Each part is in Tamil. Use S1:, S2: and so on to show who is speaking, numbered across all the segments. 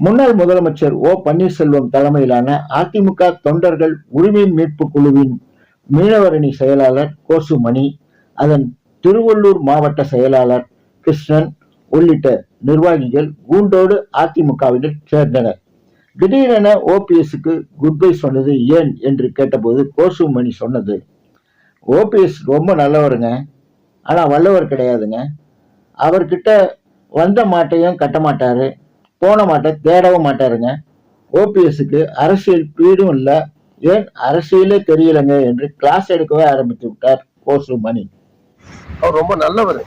S1: முன்னாள் முதலமைச்சர் ஓ பன்னீர்செல்வம் தலைமையிலான அதிமுக தொண்டர்கள் உரிமை மீட்பு குழுவின் மீனவரணி செயலாளர் கோசுமணி அதன் திருவள்ளூர் மாவட்ட செயலாளர் கிருஷ்ணன் உள்ளிட்ட நிர்வாகிகள் கூண்டோடு அதிமுகவினர் சேர்ந்தனர். திடீரென ஓபிஎஸ்க்கு குட் பை சொன்னது ஏன் என்று கேட்டபோது கோசுமணி சொன்னது ஓபிஎஸ் ரொம்ப நல்லவருங்க. ஆனால் வல்லவர் கிடையாதுங்க. அவர்கிட்ட வந்த மாட்டையும் கட்ட மாட்டாரு? போன மாட்டேன் தேடவும் மாட்டாருங்க. ஓபிஎஸ்க்கு அரசியல் பீடும் இல்லை. ஏன் அரசியலே தெரியலங்க என்று கிளாஸ் எடுக்கவே ஆரம்பித்து விட்டார் கோசுமணி
S2: அவர் ரொம்ப நல்லவர்.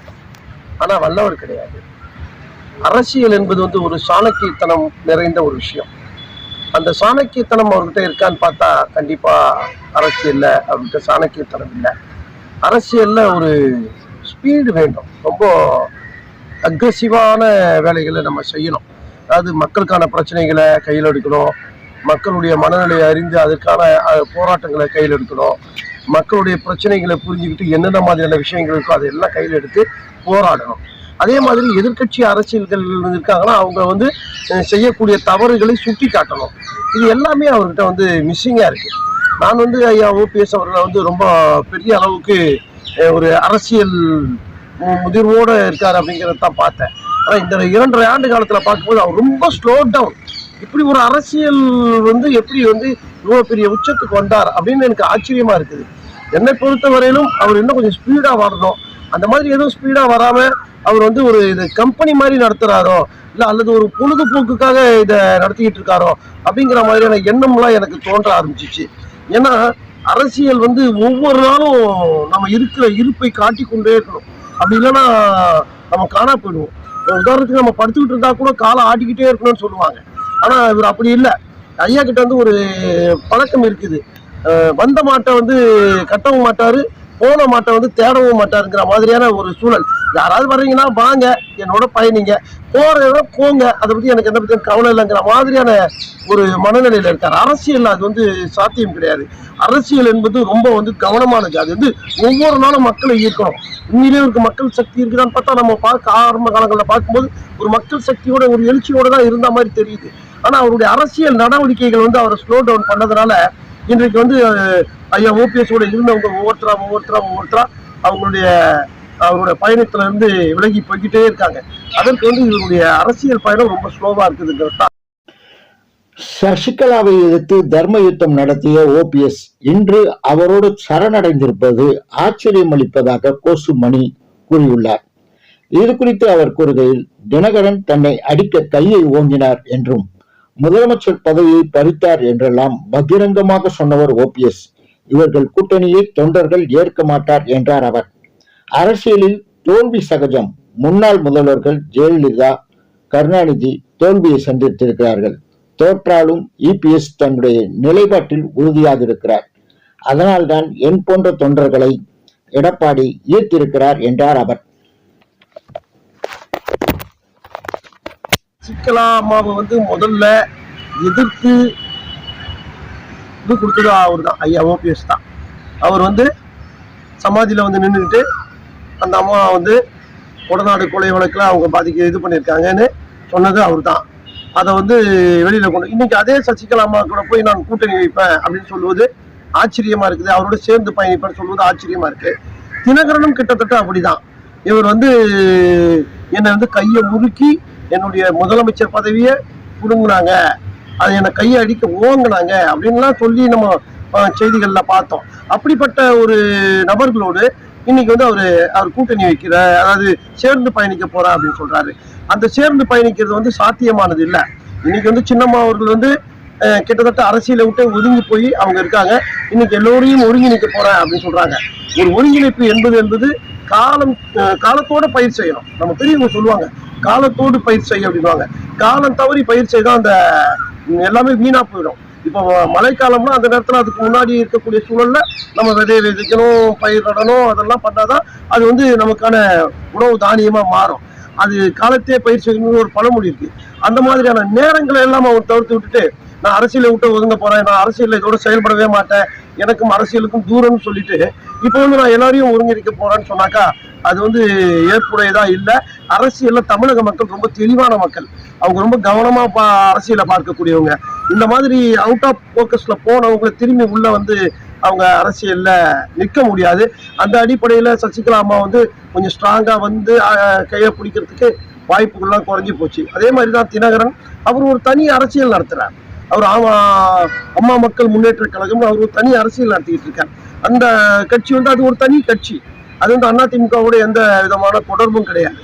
S2: ஆனா வல்லவர் கிடையாது. அரசியல் என்பது வந்து ஒரு சாணக்கியத்தனம் நிறைந்த ஒரு விஷயம். அந்த சாணக்கியத்தனம் அவர்கிட்ட இருக்கான்னு பார்த்தா கண்டிப்பா அரசியல்ல அவர்கிட்ட சாணக்கியத்தனம் இல்லை. அரசியல்ல ஒரு ஸ்பீடு வேண்டும் ரொம்ப அக்ரெசிவான வேலைகளை நம்ம செய்யணும். அதாவது மக்களுக்கான பிரச்சனைகளை கையில் எடுக்கணும். மக்களுடைய மனநிலையை அறிந்து அதற்கான போராட்டங்களை கையில் எடுக்கணும். மக்களுடைய பிரச்சனைகளை புரிஞ்சுக்கிட்டு என்னென்ன மாதிரியான விஷயங்கள் இருக்கோ அதையெல்லாம் கையில் எடுத்து போராடணும். அதே மாதிரி எதிர்க்கட்சி அரசியல்கள் இருக்காங்கன்னா அவங்க வந்து செய்யக்கூடிய தவறுகளை சுட்டி காட்டணும் இது எல்லாமே அவர்கிட்ட வந்து மிஸ்ஸிங்காக இருக்குது நான் வந்து ஐயா ஓபிஎஸ் அவர்களை வந்து ரொம்ப பெரிய அளவுக்கு ஒரு அரசியல் மு- முதிர்வோடு இருக்கார் அப்படிங்கிறத தான் பார்த்தேன். ஆனால் இந்த இரண்டரை ஆண்டு காலத்தில் பார்க்கும்போது அவர் ரொம்ப ஸ்லோ டவுன் இப்படி ஒரு அரசியல் வந்து எப்படி வந்து இவ்வளோ பெரிய உச்சத்துக்கு வந்தார் அப்படின்னு எனக்கு ஆச்சரியமா இருக்குது. என்னை பொறுத்த வரையிலும் அவர் இன்னும் கொஞ்சம் ஸ்பீடாக வரணும் அந்த மாதிரி எதுவும் ஸ்பீடாக வராமல் அவர் வந்து ஒரு இது கம்பெனி மாதிரி நடத்துகிறாரோ இல்லை அல்லது ஒரு பொழுதுபோக்குக்காக இதை நடத்திக்கிட்டு இருக்காரோ அப்படிங்கிற மாதிரியான எண்ணம்லாம் எனக்கு தோன்ற ஆரம்பிச்சிச்சு. ஏன்னா அரசியல் வந்து ஒவ்வொரு நாளும் நம்ம இருக்கிற இருப்பை காட்டி கொண்டே இருக்கணும். அப்படி இல்லைன்னா நம்ம காணா போயிடுவோம். உதாரணத்துக்கு நம்ம படுத்துக்கிட்டு இருந்தா கூட காலை ஆட்டிக்கிட்டே இருக்கணும்னு சொல்லுவாங்க. ஆனா இவர் அப்படி இல்லை. ஐயா கிட்ட வந்து ஒரு பழக்கம் இருக்குது. வந்த மாட்டை வந்து கட்டவும் மாட்டாரு. போன மாட்டை வந்து தேடவும் மாட்டாருங்கிற மாதிரியான ஒரு சூழல். யாராவது வர்றீங்கன்னா வாங்க என்னோட பயணிங்க. போறத போங்க அதை பத்தி எனக்கு எந்த பத்தி கவலை இல்லைங்கிற மாதிரியான ஒரு மனநிலையில இருக்காரு. அரசியல் அது வந்து சாத்தியம் கிடையாது. அரசியல் என்பது ரொம்ப வந்து கவனமானது அது வந்து ஒவ்வொரு நாளும் மக்களை ஈர்க்கணும். உண்மையிலேயே இருக்கு மக்கள் சக்தி இருக்குதான்னு பார்த்தா நம்ம பார்க்க ஆரம்ப காலங்களில் பார்க்கும்போது ஒரு மக்கள் சக்தியோட ஒரு எழுச்சியோட தான் இருந்த மாதிரி தெரியுது. ஆனா அவருடைய அரசியல் நடவடிக்கைகள் வந்து அவரை ஸ்லோ டவுன் பண்ணதுனால இன்றைக்கு வந்து ஐயா ஓபிஎஸ் இருந்தவங்க ஒவ்வொருத்தரா ஒவ்வொருத்தரா ஒவ்வொருத்தரா அவங்களுடைய அவருடைய பயணத்துல இருந்து விலகி போய்கிட்டே இருக்காங்க. அதற்கு வந்து இவருடைய அரசியல் பயணம் ரொம்ப ஸ்லோவா இருக்குதுங்கிறது
S1: சசிகலாவை எதிர்த்து தர்ம யுத்தம் நடத்திய ஓபிஎஸ் இன்று அவரோடு சரணடைந்திருப்பது ஆச்சரியம் அளிப்பதாக கோசுமணி கூறியுள்ளார். இது குறித்து அவர் கூறுகையில் தினகரன் தன்னை அடிக்க கையை ஓங்கினார் என்றும் முதலமைச்சர் பதவியை பறித்தார் என்றெல்லாம் பகிரங்கமாக சொன்னவர் ஓபிஎஸ். இவர்கள் கூட்டணியை தொண்டர்கள் ஏற்க மாட்டார் என்றார் அவர். அரசியலில் தோல்வி சகஜம். முன்னாள் முதல்வர்கள் ஜெயலலிதா கருணாநிதி தோல்வியை சந்தித்திருக்கிறார்கள். தோற்றாலும் இபிஎஸ் தன்னுடைய நிலைப்பாட்டில் உறுதியாக இருக்கிறார் அதனால்தான் என் போன்ற தொண்டர்களை எடப்பாடி ஈர்த்திருக்கிறார் என்றார் அவர்.
S2: சசிகலா அம்மாவை வந்து முதல்ல எதிர்த்து இது கொடுத்தது அவர் தான் ஐயா ஓபிஎஸ் தான். அவர் வந்து சமாதியில் வந்து நின்றுக்கிட்டு அந்த அம்மா வந்து உடநாடு கொலை வழக்கில் அவங்க பாதிக்க இது பண்ணியிருக்காங்கன்னு சொன்னது அவர் தான் அதை வந்து வெளியில் கொண்டு இன்னைக்கு அதே சசிகலா அம்மா கூட போய் நான் கூட்டணி வைப்பேன் அப்படின்னு சொல்லுவது ஆச்சரியமா இருக்குது. அவரோட சேர்ந்து பயணிப்பேன்னு சொல்லுவது ஆச்சரியமா இருக்கு. தினகரனும் கிட்டத்தட்ட அப்படிதான். இவர் வந்து என்னை வந்து கையை முறுக்கி என்னுடைய முதலமைச்சர் பதவியை பிடுங்குனாங்க. அது என்னை கையை அடிக்க ஓங்கினாங்க அப்படின்லாம் சொல்லி நம்ம செய்திகளில் பார்த்தோம். அப்படிப்பட்ட ஒரு நபர்களோடு இன்னைக்கு வந்து அவர் அவர் கூட்டணி வைக்கிற அதாவது சேர்ந்து பயணிக்க போறா அப்படின்னு சொல்றாரு. அந்த சேர்ந்து பயணிக்கிறது வந்து சாத்தியமானது இல்லை. இன்னைக்கு வந்து சின்னம்மா அவர்கள் வந்து கிட்டத்தட்ட அரசியலை விட்டு ஒதுங்கி போய் அவங்க இருக்காங்க. இன்னைக்கு எல்லோரையும் ஒருங்கிணைக்க போறேன் அப்படின்னு சொல்றாங்க. ஒரு ஒருங்கிணைப்பு என்பது என்பது காலம் காலத்தோட பயிர் செய்யணும். நம்ம பெரியவங்க சொல்லுவாங்க காலத்தோடு பயிர் செய்ய அப்படின்வாங்க காலம் தவறி பயிர் செய்தால் அந்த எல்லாமே வீணாக போயிடும். இப்போ மழைக்காலம்னா அந்த நேரத்தில் அதுக்கு முன்னாடி இருக்கக்கூடிய சூழலில் நம்ம விதைய விதைக்கணும் பயிர் நடணும் அதெல்லாம் பண்ணாதான் அது வந்து நமக்கான உணவு தானியமாக மாறும். அது காலத்தையே பயிர் செய்யணும்னு ஒரு பழமொழி இருக்குது அந்த மாதிரியான நேரங்களை எல்லாம் அவர் தவிர்த்து விட்டுட்டு நான் அரசியலை விட்டு ஒதுங்க போறேன். நான் அரசியல் இதோட செயல்படவே மாட்டேன். எனக்கும் அரசியலுக்கும் தூரம்னு சொல்லிட்டு இப்போ வந்து நான் எல்லாரையும் ஒருங்கிணைக்க போறேன்னு சொன்னாக்கா அது வந்து ஏற்புடையதா இல்லை. அரசியல்ல தமிழக மக்கள் ரொம்ப தெளிவான மக்கள். அவங்க ரொம்ப கவனமா பா அரசியலை பார்க்கக்கூடியவங்க. இந்த மாதிரி அவுட் ஆஃப் போக்கஸ்ல போனவங்களை திரும்பி உள்ள வந்து அவங்க அரசியல்ல நிற்க முடியாது. அந்த அடிப்படையில சசிகலா அம்மா வந்து கொஞ்சம் ஸ்ட்ராங்கா வந்து கையை பிடிக்கிறதுக்கு வாய்ப்புகள்லாம் குறைஞ்சி போச்சு. அதே மாதிரி தான் தினகரன் அவர் ஒரு தனி அரசியல் நடத்துறாரு. அவர் ஆமா அம்மா மக்கள் முன்னேற்ற கழகம் அவர் ஒரு தனி அரசியல் நடத்திக்கிட்டு இருக்கார். அந்த கட்சி வந்து அது ஒரு தனி கட்சி. அது வந்து அதிமுகவோட எந்த விதமான தொடர்பும் கிடையாது.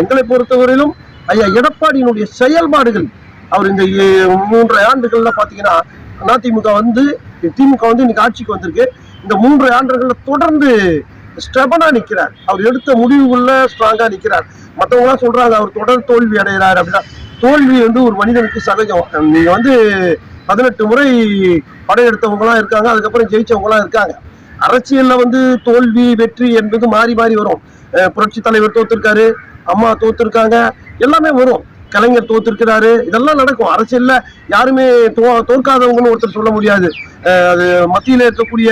S2: எங்களை பொறுத்தவரையிலும் ஐயா எடப்பாடியினுடைய செயல்பாடுகள் அவர் இந்த மூன்றரை ஆண்டுகள்ல பாத்தீங்கன்னா அதிமுக வந்து திமுக வந்து இன்னைக்கு ஆட்சிக்கு வந்திருக்கு. இந்த மூன்று ஆண்டுகள்ல தொடர்ந்து ஸ்டெபனா நிக்கிறார். அவர் எடுத்த முடிவுகள்ல ஸ்ட்ராங்கா நிக்கிறார். மற்றவங்களாம் சொல்றாங்க அவர் தொடர் தோல்வி அடைகிறார் அப்படின்னா தோல்வி வந்து ஒரு மனிதனுக்கு சகஜம். நீங்க வந்து பதினெட்டு முறை படையெடுத்தவங்களாம் இருக்காங்க அதுக்கப்புறம் ஜெயிச்சவங்களாம் இருக்காங்க. அரசியல்ல வந்து தோல்வி வெற்றி என்பது மாறி மாறி வரும். புரட்சி தலைவர் தோத்துருக்காரு அம்மா தோத்துருக்காங்க எல்லாமே வரும். கலைஞர் தோத்திருக்கிறாரு இதெல்லாம் நடக்கும். அரசியல்ல யாருமே தோ தோற்காதவங்கன்னு ஒருத்தர் சொல்ல முடியாது. அது மத்தியில இருக்கக்கூடிய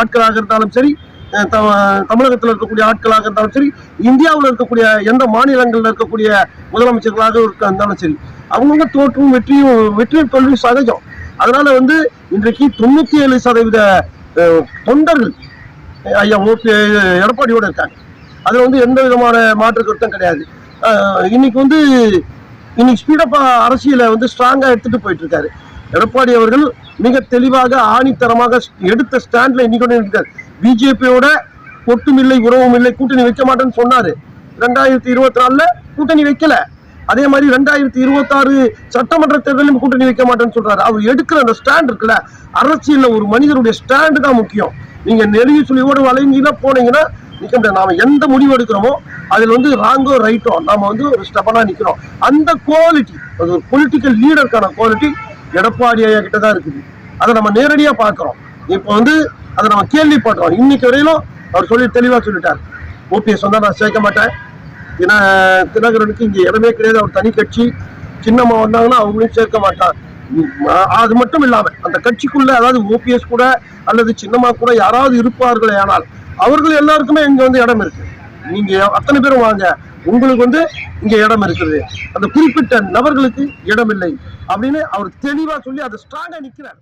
S2: ஆட்களாக இருந்தாலும் சரி தமிழகத்தில் இருக்கக்கூடிய ஆட்களாக இருந்தாலும் சரி இந்தியாவில் இருக்கக்கூடிய எந்த மாநிலங்களில் இருக்கக்கூடிய முதலமைச்சர்களாக இருந்தாலும் சரி அவங்கவுங்க தோற்றும் வெற்றியும் வெற்றியும் தோல்வியும் சகஜம். அதனால வந்து இன்றைக்கு தொண்ணூத்தி ஏழு சதவீத தொண்டர்கள் ஐயா ஓபி எடப்பாடியோட இருக்காங்க. அதுல வந்து எந்த விதமான மாற்று கருத்தும் கிடையாது. இன்னைக்கு வந்து இன்னைக்கு ஸ்பீடப்பா அரசியலை வந்து ஸ்ட்ராங்கா எடுத்துட்டு போயிட்டு இருக்காரு. எடப்பாடி அவர்கள் மிக தெளிவாக ஆணித்தரமாக எடுத்த ஸ்டாண்ட்ல இன்னைக்கு இருக்காரு பிஜேபியோட ஒட்டும் இல்லை உறவும் இல்லை கூட்டணி வைக்க மாட்டேன்னு சொன்னாரு. ரெண்டாயிரத்தி இருபத்தி நாலுல கூட்டணி வைக்கல. அதே மாதிரி ரெண்டாயிரத்தி இருபத்தி ஆறு சட்டமன்ற தேர்தலும் கூட்டணி வைக்க மாட்டேன்னு சொல்றாரு. அவர் எடுக்கிற அந்த ஸ்டாண்ட் இருக்குல்ல அரசியல்ல ஒரு மனிதருடைய ஸ்டாண்டு தான் முக்கியம். நீங்க நெருங்கி சுழியோடு வளைஞ்சினா போனீங்கன்னா நிக்க முடியாது நாம எந்த முடிவு எடுக்கிறோமோ அதுல வந்து ராங்கோ ரைட்டோ நாம வந்து ஒரு ஸ்டெப்பனா நிக்கிறோம். அந்த குவாலிட்டி அது ஒரு பொலிட்டிக்கல் லீடருக்கான குவாலிட்டி எடப்பாடி ஐயா கிட்ட தான் இருக்குது. அதை நம்ம நேரடியா பார்க்குறோம். இப்போ வந்து அதை நம்ம கேள்விப்படுறோம் இன்னைக்கு வரையிலும் அவர் சொல்லி தெளிவாக சொல்லிட்டார். ஓபிஎஸ் வந்தால் நான் சேர்க்க மாட்டேன். தின தினகரனுக்கு இங்கே இடமே கிடையாது. அவர் தனி கட்சி. சின்னம்மா வந்தாங்கன்னா அவங்களையும் சேர்க்க மாட்டான் அது மட்டும் இல்லாமல் அந்த கட்சிக்குள்ள அதாவது ஓபிஎஸ் கூட அல்லது சின்னம்மா கூட யாராவது இருப்பார்களே ஆனால் அவர்கள் எல்லாருக்குமே இங்கே வந்து இடம் இருக்கு. நீங்க அத்தனை பேரும் வாங்க. உங்களுக்கு வந்து இங்க இடம் இருக்குது. அந்த குறிப்பிட்ட நபர்களுக்கு இடம் இல்லை அப்படின்னு அவர் தெளிவா சொல்லி அதை ஸ்ட்ராங்கா நிக்கிறார்.